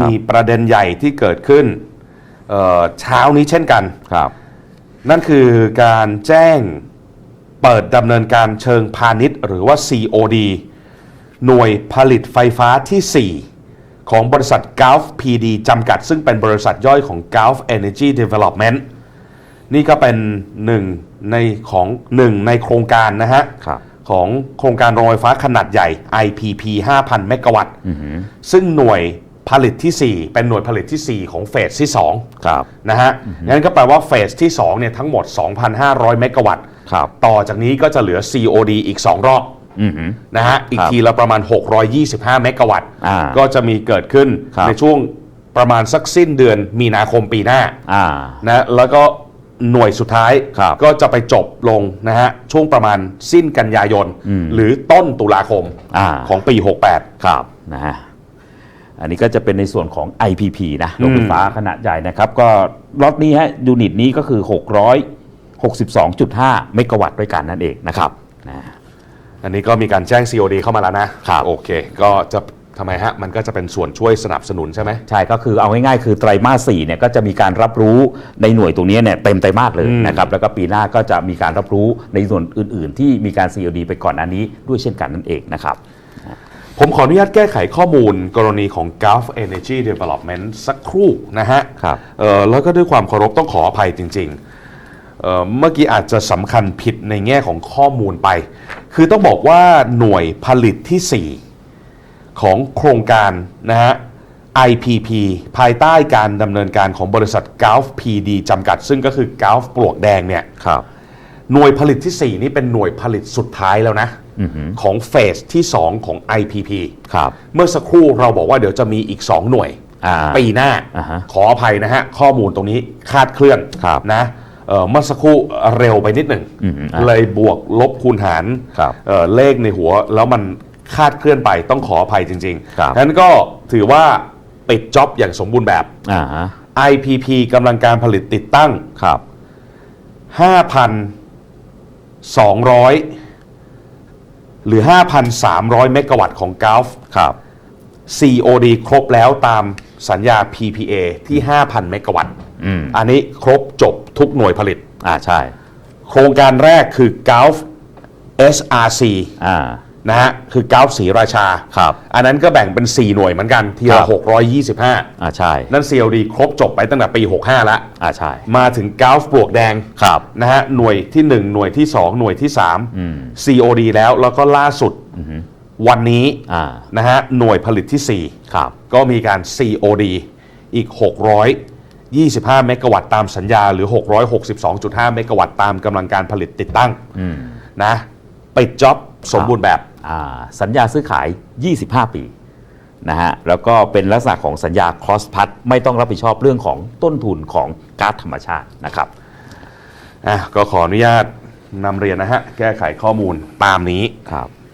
มีประเด็นใหญ่ที่เกิดขึ้นเอ่อเช้านี้เช่นกัน ครับ นั่นคือการแจ้งเปิดดำเนินการเชิงพาณิชย์หรือว่า COD หน่วยผลิตไฟฟ้าทีสี่ 4 ของบริษัท Gulf PD จำกัด ซึ่งเป็นบริษัทย่อยของ Gulf Energy Development นี่ก็เป็นหนึ่งในของหนึ่งในโครงการนะฮะครับของโครงการโรงไฟฟ้าขนาดใหญ่ IPP 5,000 เมกะวัตต์ซึ่งหน่วย ผลิตที่ 4 เป็นหน่วยผลิตที่ 4 ของเฟสที่2ครับ นะฮะงั้นก็แปลว่าเฟสที่2เนี่ยทั้งหมด 2,500 เมกะวัตต์ ครับ ต่อจากนี้ก็จะเหลือ COD อีก 2 รอบอือหือ นะฮะ อีกครับทีละประมาณ 625 เมกะวัตต์ อ่าก็จะมีเกิดขึ้นครับ ในช่วงประมาณสักสิ้นเดือนมีนาคมปีหน้า อ่า นะแล้วก็หน่วยสุดท้ายครับก็จะไปจบลงนะฮะช่วงประมาณสิ้นกันยายนอืมหรือต้นตุลาคมอ่า ของปี 68 ครับนะฮะ อันนี้ก็จะเป็นในส่วนของ IPP นะโรงไฟฟ้าขนาดใหญ่นะครับ ก็ล็อตนี้ฮะยูนิตนี้ก็คือ 662.5 เมกะวัตต์ด้วยกันนั่นเองนะครับนะอันนี้ก็มีการแจ้ง COD เข้ามาแล้วนะครับโอเค ก็จะทำไมฮะ มันก็จะเป็นส่วนช่วยสนับสนุนใช่ไหม ใช่ก็คือเอาง่ายๆ คือไตรมาสสี่เนี่ยก็จะมีการรับรู้ในหน่วยตรงนี้เนี่ยเต็มไตรมาสเลยอืมนะครับแล้วก็ปีหน้าก็จะมีการรับรู้ในส่วนอื่นๆ ที่มีการ COD ไปก่อนอันนี้ด้วยเช่นกันนั่นเองนะครับ ผมขออนุญาตแก้ไขข้อมูลกรณีของ Gulf Energy Development สักครู่นะฮะครับเอ่อแล้วก็ด้วยความเคารพต้องขออภัยจริง ๆเอ่อเมื่อกี้อาจจะสำคัญผิดในแง่ของข้อมูลไป คือต้องบอกว่าหน่วยผลิตที่ 4 ของโครงการนะฮะ IPP ภายใต้การดำเนินการของบริษัท Gulf PD จำกัด ซึ่งก็คือ Gulf ปลวกแดงเนี่ยครับหน่วยผลิตที่ 4 นี่เป็นหน่วยผลิตสุดท้ายแล้วนะ ของเฟสที่ 2 ของ IPP ครับ เมื่อสักครู่เราบอกว่าเดี๋ยวจะมีอีก 2 หน่วยอ่าปีหน้าอ่าฮะขออภัยนะฮะ ข้อมูลตรงนี้คลาดเคลื่อนครับนะเอ่อเมื่อสักครู่เร็วไปนิดหนึ่งอืมอะเลยบวกลบคูณหารครับเอ่อเลขในหัว แล้วมันคลาดเคลื่อนไปต้องขออภัยจริงครับๆนั้นก็ถือว่าปิดจ็อบอย่างสมบูรณ์แบบอ่าฮะ IPP กำลังการผลิตติดตั้งครับ5,200 หรือ 5,300 เมกะวัตต์ของ Gulf ครับ COD ครบแล้วตามสัญญา PPA ที่ 5,000 เมกะวัตต์อืมอันนี้ครบจบทุกหน่วยผลิต อ่าใช่ โครงการแรกคือ Gulf SRC อ่า นะฮะคือ Gulf ศรีราชา ครับ อันนั้นก็แบ่งเป็น 4 หน่วยเหมือนกัน ทีครัละ บ 625 อ่าใช่นั่น COD ครบจบไปตั้งแต่ปี 65แล้วอ่าใช่มาถึง Gulf ปลวกแดง ครับ นะฮะหน่วยที่ 1 หน่วยที่ 2 หน่วยที่ อืม 3 COD แล้วแล้วก็ล่าสุดวันนี้อ่านะฮะหน่วยผลิตที่4ครับก็มีการ COD อีก 625 เมกะวัตต์ตามสัญญา หรือ 662.5 เมกะวัตต์ตามกำลังการผลิตติดตั้งอืมนะปิดจ็อบ สมบูรณ์แบบอ่าสัญญาซื้อขาย 25 ปีนะฮะแล้วก็เป็นลักษณะของสัญญา cross path ไม่ต้องรับผิดชอบเรื่องของต้นทุนของก๊าซธรรมชาตินะครับอะก็ขออนุญาตนำเรียนนะฮะ แก้ไขข้อมูลตามนี้ครับ